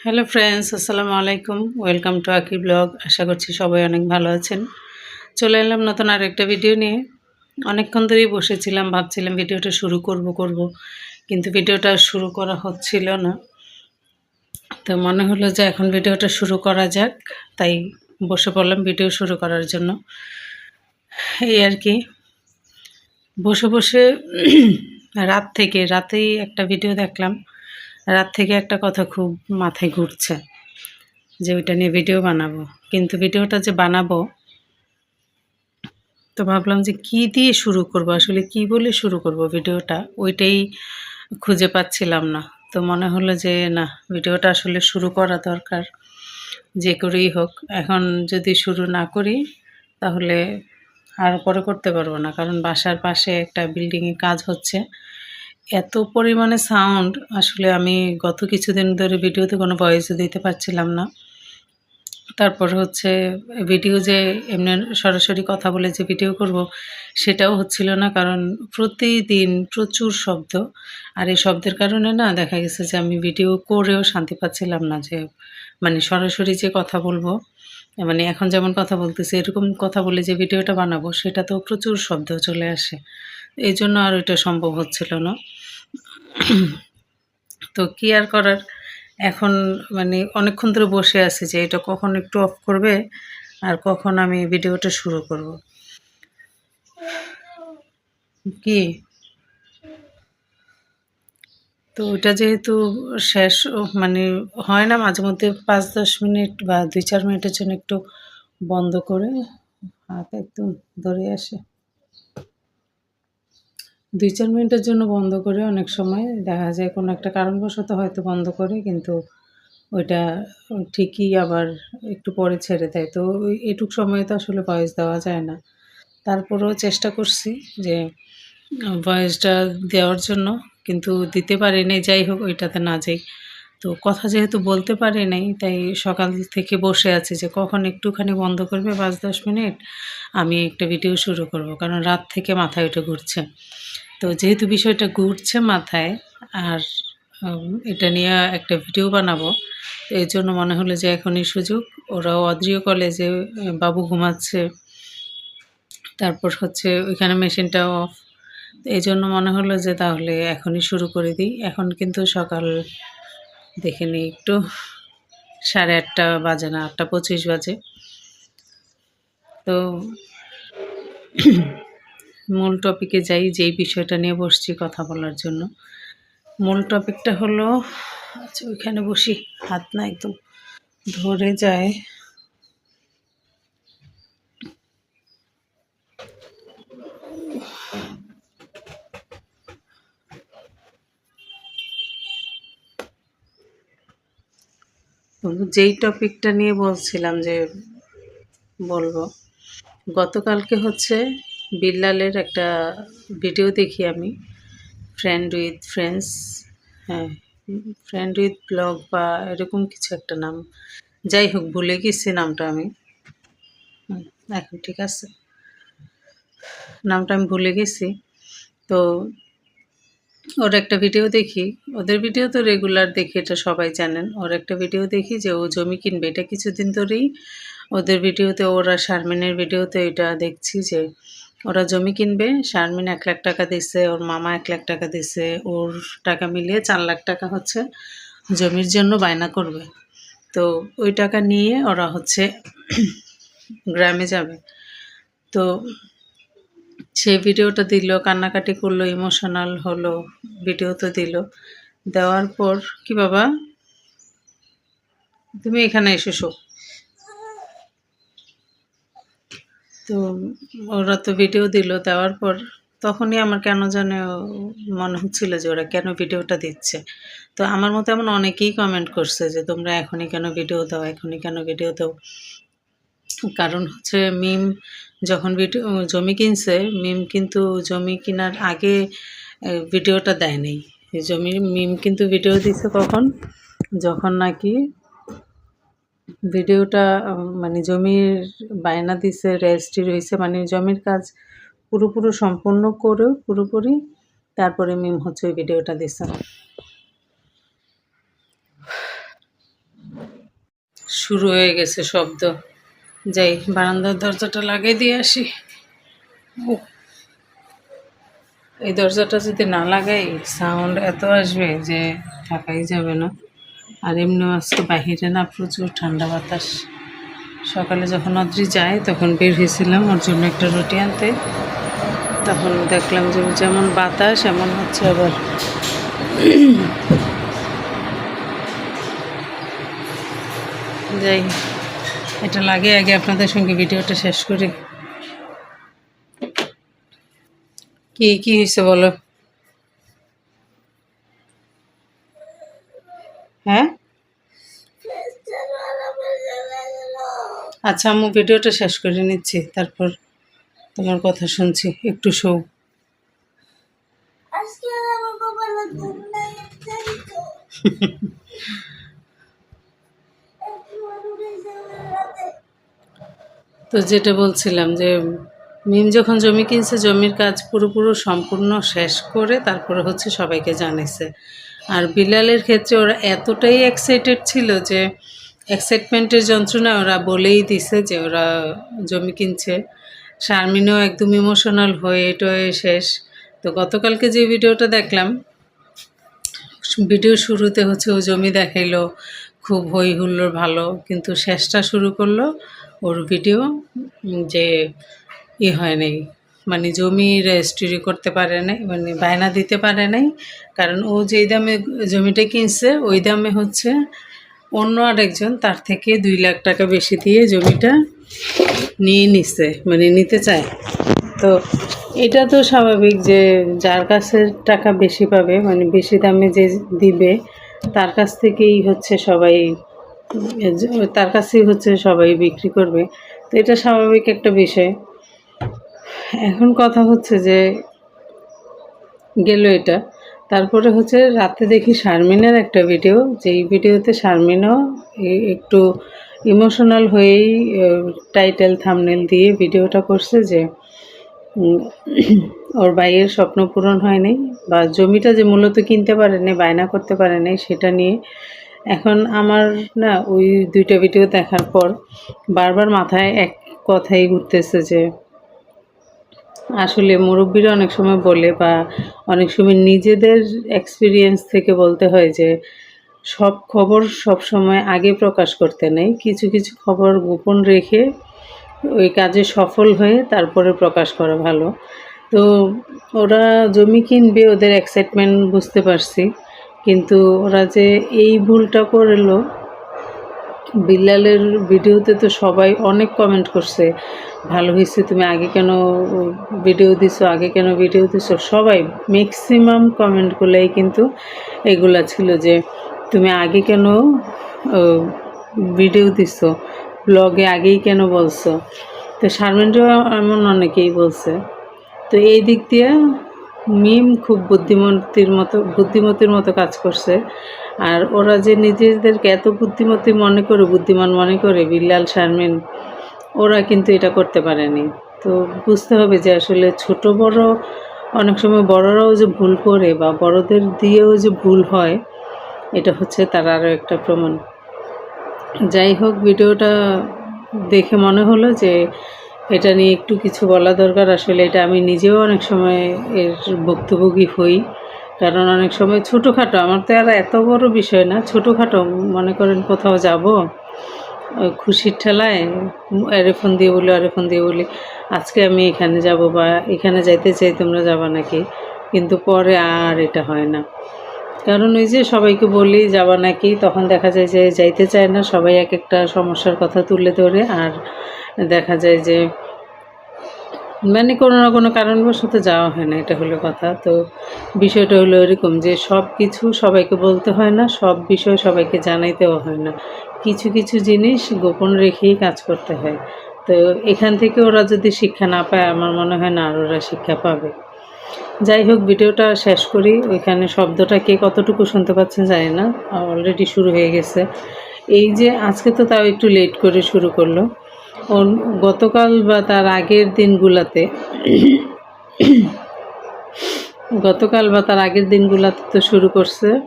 Hello friends আসসালামু আলাইকুম। Welcome to আকি ব্লগ আশা করছি সবাই অনেক ভালো আছেন। চলে এলাম নতুন আর একটা ভিডিও নিয়ে। অনেকক্ষণ ধরেই বসেছিলাম, ভাবছিলাম ভিডিওটা শুরু করব করব। কিন্তু ভিডিওটা শুরু করা হচ্ছিল না। তো মনে হলো যে এখন ভিডিওটা শুরু করা যাক। তাই বসে পড়লাম ভিডিও শুরু করার জন্য। এই আর কি। বসে বসে রাত থেকে, রাতেই একটা ভিডিও দেখলাম। রাত থেকে একটা কথা খুব মাথায় ঘুরছে যে ওইটা নিয়ে ভিডিও বানাবো। কিন্তু ভিডিওটা যে বানাবো, তো ভাবলাম যে কি দিয়ে শুরু করব? আসলে কি বলে শুরু করব ভিডিওটা ওইটাই খুঁজে পাচ্ছিলাম না। তো মনে হলো যে না ভিডিওটা আসলে শুরু করা দরকার, যে করেই হোক। এখন যদি শুরু না করি, তাহলে আর পরে করতে পারব না। কারণ বাসার পাশে একটা বিল্ডিংয়ে কাজ হচ্ছে। এত পরিমাণে সাউন্ড আসলে আমি গত কিছুদিন ধরে ভিডিওতে কোনো ভয়েসও দিতে পারছিলাম না। তারপর হচ্ছে ভিডিও যে এমনি সরাসরি কথা বলে যে ভিডিও করব, সেটাও হচ্ছিল না, কারণ প্রতিদিন প্রচুর শব্দ। আর এই শব্দের কারণে না দেখা গেছে যে আমি ভিডিও করেও শান্তি পাচ্ছিলাম না যে মানে সরাসরি যে কথা বলব মানে এখন যেমন কথা বলতেছি, এরকম কথা বলে যে ভিডিওটা বানাবো সেটা তো প্রচুর শব্দ চলে আসে। এই জন্য আর ওইটা সম্ভব হচ্ছিল না। তো কি আর করার? এখন মানে অনেকক্ষণ ধরে বসে আছি যে এটা কখন একটু অফ করবে আর কখন আমি ভিডিওটা শুরু করব। কি? তো ওটা যেহেতু শেষ মানে হয় না মাঝে মধ্যে পাঁচ দশ মিনিট বা দুই চার মিনিটের জন্য একটু বন্ধ করে হাত একদম ধরে আসে। দুই চার মিনিটের জন্য বন্ধ করে অনেক সময় দেখা যায় কোনো একটা কারণবশত হয়তো বন্ধ করে, কিন্তু ওইটা ঠিকই আবার একটু পরে ছেড়ে দেয়। তো এটুক সময়ে তো আসলে ভয়েস দেওয়া যায় না। তারপরেও চেষ্টা করছি যে ভয়েসটা দেওয়ার জন্য, কিন্তু দিতে পারি নাই যাই হোক, ওইটাতে না যাই। তো কথা যেহেতু বলতে পারি নাই, তাই সকাল থেকে বসে আছি যে কখন একটুখানি বন্ধ করবে পাঁচ দশ মিনিট, আমি একটা ভিডিও শুরু করব। কারণ রাত থেকে মাথায় ওটা ঘুরছে। তো যেহেতু বিষয়টা ঘুরছে মাথায়, আর এটা নিয়ে একটা ভিডিও বানাবো এই জন্য মনে হলো যে এখনই সুযোগ। ওরাও অদ্রিয় কলেজে বাবু ঘুমাচ্ছে, তারপর হচ্ছে ওইখানে মেশিনটাও অফ এই জন্য মনে হলো যে তাহলে এখনই শুরু করে দিই। এখন কিন্তু সকাল দেখে নিই একটু। সাড়ে আটটা বাজে না, আটটা পঁচিশ বাজে। তো মূল টপিকে যাই, যেই বিষয়টা নিয়ে বসছি কথা বলার জন্য। মূল টপিকটা হলো আচ্ছা ওইখানে বসি, হাত না একদম ধরে যায়। যেই টপিকটা নিয়ে বলছিলাম যে বলব, গতকালকে হচ্ছে বিল্লালের একটা ভিডিও দেখি আমি ফ্রেন্ড উইথ ফ্রেন্ডস হ্যাঁ ফ্রেন্ড উইথ ব্লগ বা এরকম কিছু একটা নাম। যাই হোক, ভুলে গেছি নামটা আমি। এখন ঠিক আছে। নামটা আমি ভুলে গেছি। তো ওর একটা ভিডিও দেখি। ওদের ভিডিও তো রেগুলার দেখি এটা সবাই জানেন। ওর একটা ভিডিও দেখি যে ও জমি কিনবে। এটা কিছুদিন ধরেই ওদের ভিডিওতে ওরা শারমিনের ভিডিওতে এটা দেখছি যে ওরা জমি কিনবে। শারমিন এক লাখ টাকা দিছে, ওর মামা এক লাখ টাকা দিছে। ওর টাকা মিলিয়ে চার লাখ টাকা হচ্ছে জমির জন্য বায়না করবে। তো ওই টাকা নিয়ে ওরা হচ্ছে গ্রামে যাবে। তো সেই ভিডিওটা দিল, কান্নাকাটি করল ইমোশনাল হলো ভিডিও তো দিল। দেওয়ার পর, কি বাবা? তুমি এখানে এসেছ তো ওরা তো ভিডিও দিল, দেওয়ার পর তখনই আমার কেন জানে মনে হচ্ছিল যে ওরা কেন ভিডিওটা দিচ্ছে। তো আমার মতো এমন অনেকেই কমেন্ট করছে যে তোমরা এখনই কেন ভিডিও দাও, এখনই কেন ভিডিও দাও। কারণ হচ্ছে মিম যখন ভিডিও জমি কিনছে, মিম কিন্তু জমি কেনার আগে ভিডিওটা দেয় নাই জমি, মিম কিন্তু ভিডিও দিছে কখন যখন নাকি ভিডিওটা মানে জমির বায়না দিছে রেজিস্ট্রি রয়েছে মানে জমির কাজ পুরোপুরি সম্পূর্ণ করেও পুরোপুরি, তারপরে মিম হচ্ছে ওই ভিডিওটা দিছে। শুরু হয়ে গেছে শব্দ। যাই বারান্দার দরজাটা লাগিয়ে দিয়ে আসি। উফ, এই দরজাটা যদি না লাগাই সাউন্ড এত আসবে যে থাকাই যাবে না। আর এমনিও আজকে বাহিরে না প্রচুর ঠান্ডা বাতাস। সকালে যখন অদ্রি যায় তখন বের হয়েছিলাম ওর জন্য একটা রুটি আনতে। তখন দেখলাম যে যেমন বাতাস এমন হচ্ছে আবার। যাই এটা লাগে আগে আপনাদের সঙ্গে ভিডিওটা শেষ করি। কি কি হয়েছে বলো? হ্যাঁ? আচ্ছা আমি ভিডিওটা শেষ করে নিচ্ছি তারপর তোমার কথা শুনছি একটু শো আজকে আমার কপালে ঘুম নাই জানি তো একটু উঠে যাবে রাতে তো যেটা বলছিলাম যে, মিম যখন জমি কিনছে, জমির কাজ পুরোপুরো সম্পূর্ণ শেষ করে তারপরে হচ্ছে সবাইকে জানিয়েছে আর বিলালের ক্ষেত্রে ওরা এতটাই এক্সাইটেড ছিল যে এক্সাইটমেন্টের যন্ত্রণা ওরা বলেই দিছে যে ওরা জমি কিনছে। শারমিনও একদম ইমোশনাল হয়ে টয়ে শেষ। তো গতকালকে যে ভিডিওটা দেখলাম, ভিডিও শুরুতে হচ্ছে ও জমি দেখাইলো, খুব হই হুল্লোড় ভালো, কিন্তু শেষটা শুরু করল। ওর ভিডিও যে ই হয় নাই মানে জমি রেজিস্ট্রি করতে পারে নাই মানে বায়না দিতে পারে নাই, কারণ ও যেই দামে জমিটা কিনছে, ওই দামে হচ্ছে অন্য আরেকজন তার থেকে দুই লাখ টাকা বেশি দিয়ে জমিটা নিয়ে নিচ্ছে মানে নিতে চায়। তো এটা তো স্বাভাবিক যে যার কাছে টাকা বেশি পাবে মানে বেশি দামে যে দিবে, তার কাছ থেকেই হচ্ছে সবাই তার কাছেই হচ্ছে সবাই বিক্রি করবে। তো এটা স্বাভাবিক একটা বিষয়। এখন কথা হচ্ছে যে গেল এটা। তারপরে হচ্ছে রাতে দেখি শারমিনের একটা ভিডিও যেই ভিডিওতে শারমিনও একটু ইমোশনাল হয়েই টাইটেল থামনেল দিয়ে ভিডিওটা করছে যে ওর ভাইয়ের স্বপ্ন পূরণ হয়নি বা জমিটা যে মূলত কিনতে পারেনি, বায়না করতে পারেনি, সেটা নিয়ে এখন আমার না ওই দুইটা ভিডিও দেখার পর বারবার মাথায় এক কথাই ঘুরতেছে যে, আসলে মুরব্বীরা অনেক সময় বলে বা অনেক সময় নিজেদের এক্সপিরিয়েন্স থেকে বলতে হয় যে, সব খবর সব সময় আগে প্রকাশ করতে নেই। কিছু কিছু খবর গোপন রেখে ওই কাজে সফল হয়ে তারপরে প্রকাশ করা ভালো। তো ওরা জমি কিনবে, ওদের এক্সাইটমেন্ট বুঝতে পারছি। কিন্তু ওরা যে এই ভুলটা করল, বিল্লালের ভিডিওতে তো সবাই অনেক কমেন্ট করছে, ভালো হয়েছে, তুমি আগে কেন ভিডিও দিছো, আগে কেন ভিডিও দিছো? সবাই ম্যাক্সিমাম কমেন্টগুলোই কিন্তু এগুলা ছিল যে, তুমি আগে কেন ভিডিও দিছো ব্লগে আগেই কেন বলছো? তো শারমিনও এমন অনেকেই বলছে। তো এই দিক দিয়ে মিম খুব বুদ্ধিমতির মতো বুদ্ধিমতির মতো কাজ করছে। আর ওরা যে নিজেদেরকে এত বুদ্ধিমতী মনে করে, বুদ্ধিমান মনে করে, বিল্লাল, শারমিন, ওরা কিন্তু এটা করতে পারেনি। তো বুঝতে হবে যে আসলে ছোট বড়, অনেক সময় বড়রাও যে ভুল করে বা বড়দের দিয়েও যে ভুল হয়, এটা হচ্ছে তার আরও একটা প্রমাণ। যাই হোক, ভিডিওটা দেখে মনে হলো যে এটা নিয়ে একটু কিছু বলা দরকার। আসলে এটা আমি নিজেও অনেক সময় এর ভুক্তভোগী হই। কারণ অনেক সময় ছোটোখাটো, আমার তো আর এত বড় বিষয় না, ছোটোখাটো, মনে করেন কোথাও যাব খুশির ঠেলায়, আরে ফোন দিয়ে বলি, আরে ফোন দিয়ে বলি, আজকে আমি এখানে যাব বা এখানে যাইতে চাই, তোমরা যাবা নাকি? কিন্তু পরে আর এটা হয় না। কারণ ওই যে সবাইকে বলি, যাবা নাকি? তখন দেখা যায় যে যাইতে চায় না, সবাই এক একটা সমস্যার কথা তুলে ধরে, আর দেখা যায় যে মানে কোনো না কোনো কারণবশত যাওয়া হয় না, এটা হলো কথা। তো বিষয়টা হলো এরকম যে সব কিছু সবাইকে বলতে হয় না, সব বিষয় সবাইকে জানাইতেও হয় না। কিছু কিছু জিনিস গোপন রেখেই কাজ করতে হয়। তো এখান থেকে ওরা যদি শিক্ষা না পায়, আমার মনে হয় না আর ওরা শিক্ষা পাবে। যাই হোক, ভিডিওটা শেষ করি। ওইখানে শব্দটা কে কতটুকু শুনতে পাচ্ছেন জানি না অলরেডি শুরু হয়ে গেছে। এই যে আজকে তো তাও একটু লেট করে শুরু করল। অন- গতকাল বা তার আগের দিনগুলাতে, গতকাল বা তার আগের দিনগুলাতে তো শুরু করছে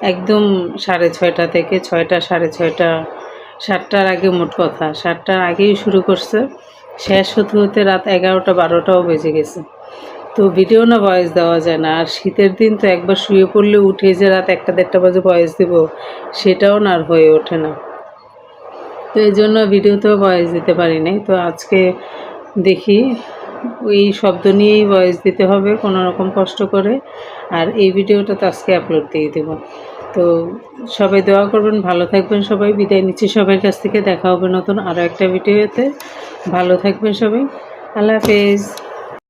একদম সাড়ে ছয়টা থেকে ছয়টা, সাড়ে ছয়টা, সাতটার আগে মোট কথা। সাতটার আগেই শুরু করছে। শেষ হতে হতে রাত এগারোটা, বারোটাও বেজে গেছে। তো ভিডিও না ভয়েস দেওয়া যায় না। আর শীতের দিন তো একবার শুয়ে পড়লে উঠে যে রাত একটা দেড়টা বাজে ভয়েস দিব, সেটাও না আর হয়ে ওঠে না। তো এই জন্য ভিডিওতেও ভয়েস দিতে পারি নাই তো আজকে দেখি ওই শব্দ নিয়েই ভয়েস দিতে হবে কোনো রকম কষ্ট করে। আর এই ভিডিওটা তো আজকে আপলোড দিয়ে দেব। তো সবাই দোয়া করবেন, ভালো থাকবেন সবাই। বিদায় নিচ্ছি সবার কাছ থেকে। দেখা হবে নতুন আরও একটা ভিডিওতে। ভালো থাকবেন সবাই। আল্লাহ হাফেজ।